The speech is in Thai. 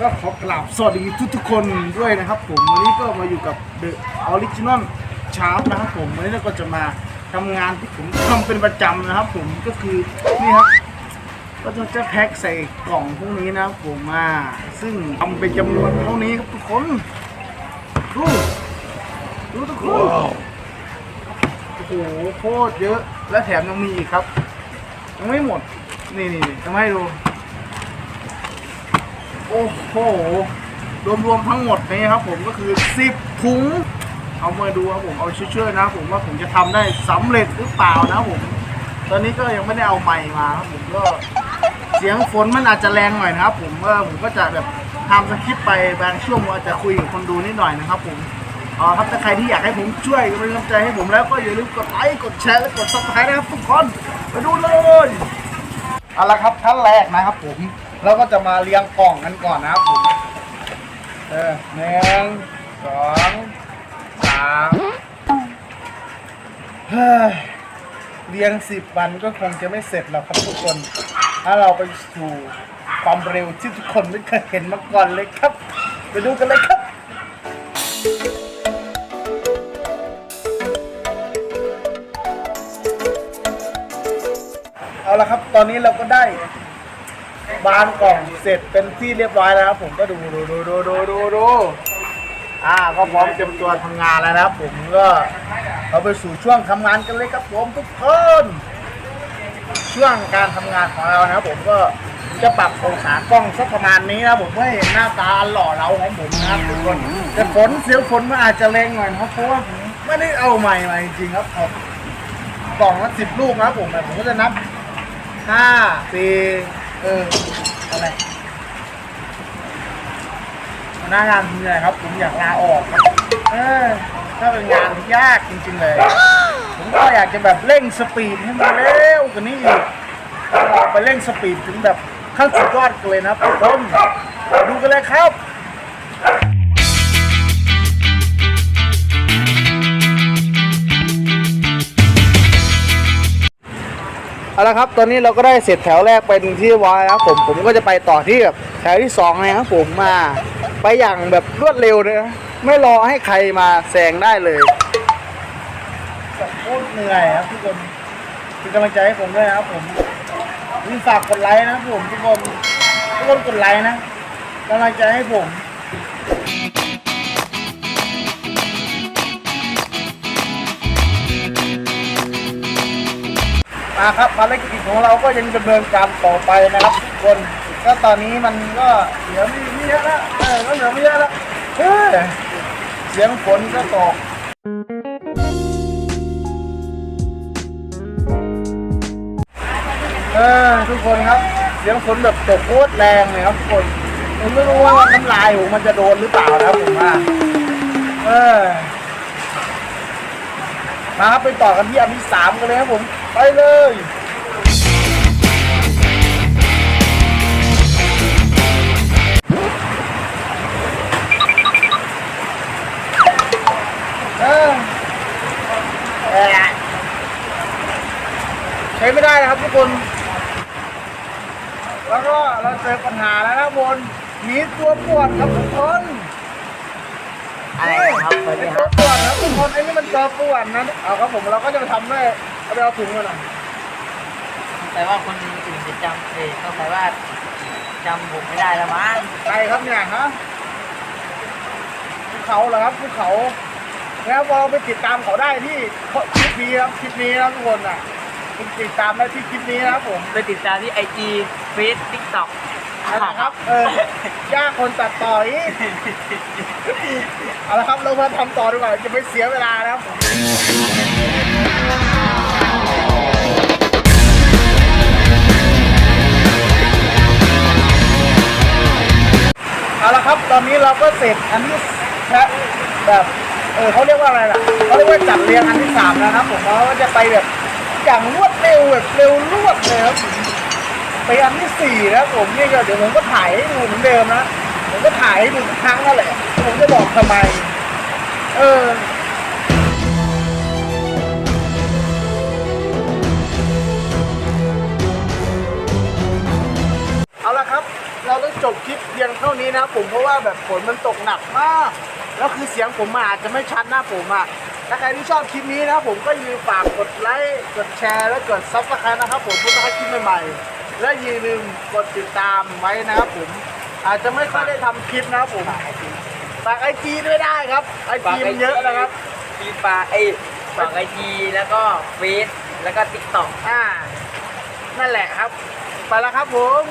ก็ขอกราบสวัสดีทุกๆคนด้วยนะครับผม วันนี้ก็มาอยู่กับ The Original c h a r p นะครับผมวันนี้เราก็จะมาทำงานที่ผมทำเป็นประจำนะครับผมก็คือนี่ครับก็จะแพ็คใส่กล่องพวกนี้นะครับผมมาซึ่งทำเป็นจำนวนเท่านี้ครับทุกคนดูดูทุกคนโอ้โหโคตรเยอะและแถมยังมีอีกครับ ยังไม่หมด นี่นี่นี่จะมาให้ดู โอ้โห รวมๆทั้งหมดนี้ครับผมก็คือ 10 ถุง เอามาดูครับผม เอาช่วยๆนะผมว่าผมจะทำได้สำเร็จหรือเปล่านะผม ตอนนี้ก็ยังไม่ได้เอาไมค์มาครับผมก็เสียงฝนมันอาจจะแรงหน่อยนะครับ ผมก็ผมก็จะแบบทำสคริปต์ไปบางช่วงว่าจะคุยกับคนดูนิดหน่อยนะครับผมเอาครับถ้าใครที่อยากให้ผมช่วยเป็นกำลังใจให้ผมแล้วก็อย่าลืมกดไลค์กดแชร์และกดซับสไครต์นะครับทุกคนไปดูเลยเอาละครับขั้นแรกนะครับผม เราก็จะมาเรียงกล่องกันก่อนนะครับผมเออหนึ่งสองสามเฮ้ยเรียงสิบวันก็คงจะไม่เสร็จหรอกครับทุกคน ถ้าเราไปสู่ความเร็วที่ทุกคนไม่เคยเห็นมาก่อนเลยครับ ไปดูกันเลยครับเอาละครับ ตอนนี้เราก็ได้ บานกล่องเสร็จเป็นที่เรียบร้อยแล้วครับผมก็ดูดูดูดูดูดูดูอ่าก็พร้อมเตรียมตัวทำงานแล้วนะครับผมก็เราไปสู่ช่วงทำงานกันเลยครับผมทุกคนช่วงการทำงานของเรานะครับผมก็จะปรับองศากล้องสักประมาณนี้นะผมเพื่อให้เห็นหน้าตาหล่อเราของผมนะครับทุกคนแต่ฝนเสียงฝนมันอาจจะแรงหน่อยนะครับเพราะว่าผมไม่ได้เอาใหม่มาจริงๆครับผมกล่องละสิบลูกนะครับผมแต่ผมก็จะนับห้าสี่ เอออะไรหน้างานผมเหนื่อยครับ ผมอยากลาออกครับเออถ้าเป็นงานที่ยากจริง ๆ เลย ผมก็อยากจะแบบเร่งสปีดให้มันเร็วกว่านี้อีกไปเร่งสปีดถึงแบบขั้นสุดยอดกันเลยนะครับทุกคนดูกันเลยครับ เอาละครับ ตอนนี้เราก็ได้เสร็จแถวแรกเป็นที่เรียบร้อยแล้วผมผมก็จะไปต่อที่แบบแถวที่สองเลยครับผมมาไปอย่างแบบรวดเร็วเลยนะไม่รอให้ใครมาแซงได้เลยโคตรเหนื่อยครับทุกคนเป็นกำลังใจให้ผมด้วยนะครับผมนี่ฝากกดไลค์นะครับผมทุกคนทุกคนกดไลค์นะกำลังใจให้ผม มาครับภารกิจของเราก็ยังดำเนินการต่อไปนะครับทุกคนก็ตอนนี้มันก็เหลือไม่ไม่เยอะแล้วเออก็เหลือไม่เยอะแล้วเฮ้ยเสียงฝนก็ตกเออทุกคนครับเสียงฝนแบบตกโคตรแรงเลยครับทุกคนผมไม่รู้ว่าน้ำลายผมมันจะโดนหรือเปล่านะครับผมว่าเออมาครับไปต่อกันที่อันที่สามกันเลยครับผม ไปเลยเออแอะใช้ไม่ได้นะครับทุกคน แล้วก็เราเจอปัญหาแล้วนะบนมีตัวปวดครับทุกคนอะไรครับสวัสดีไอ้คตัรัวบปวดนะทุกคนไอ้นี่มันตัวปวดนะเอาครับผมเราก็จะไปทำด้วย เอาไปเอาถุงมาหน่อยแต่ว่าคนอื่นจะจำเองก็แปลว่าจำผมไม่ได้แล้วมั้งใครครับเนี่ยฮะภูเขาเหรอครับภูเขาแล้วเราไปติดตามเขาได้ที่คลิปนี้ครับคลิปนี้นะครับทุกคนอะไปติดตามได้ที่คลิปนี้นะครับผมไปติดตามที่ไอจีเฟซทิกต็อกนั่นแหละครับเออยากคนตัดต่ออีกเอาละครับเรามาทำต่อดีกว่าจะไม่เสียเวลานะครับ ครับ ตอนนี้เราก็เสร็จอันที่แค่แบบเออเขาเรียกว่าอะไรล่ะเขาเรียกว่าจัดเรียงอันที่สามแล้วนะครับ ผมเราก็จะไปแบบอย่างรวดเร็วแบบเร็วรวดเลยครับผมไปอันที่สี่แล้วผมนี่ก็เดี๋ยวผมก็ถ่ายให้ดูเหมือนเดิมนะผมก็ถ่ายให้ดูทุกครั้งนั่นแหละผมจะบอกทำไม เออ เพียงเท่านี้นะครับผมเพราะว่าแบบฝนมันตกหนักมาก แล้วคือเสียงผมอาจจะไม่ชัดนะผมอะถ้าใครที่ชอบคลิปนี้นะครับผมก็อย่าลืมฝากกดไลค์กดแชร์ และกดซับสไครต์นะครับผมเพื่อให้คลิปใหม่ๆและอย่าลืมกดติดตามไว้นะครับผมอาจจะไม่ค่อยได้ทำคลิปนะครับผมฝากไอจีด้วยได้ครับไอจีมันเยอะนะครับ ฟีฟาเอ้ยฝากไอจีแล้วก็เฟซแล้วก็ติ๊กต็อก อ่า นั่นแหละครับ ไปแล้วครับผม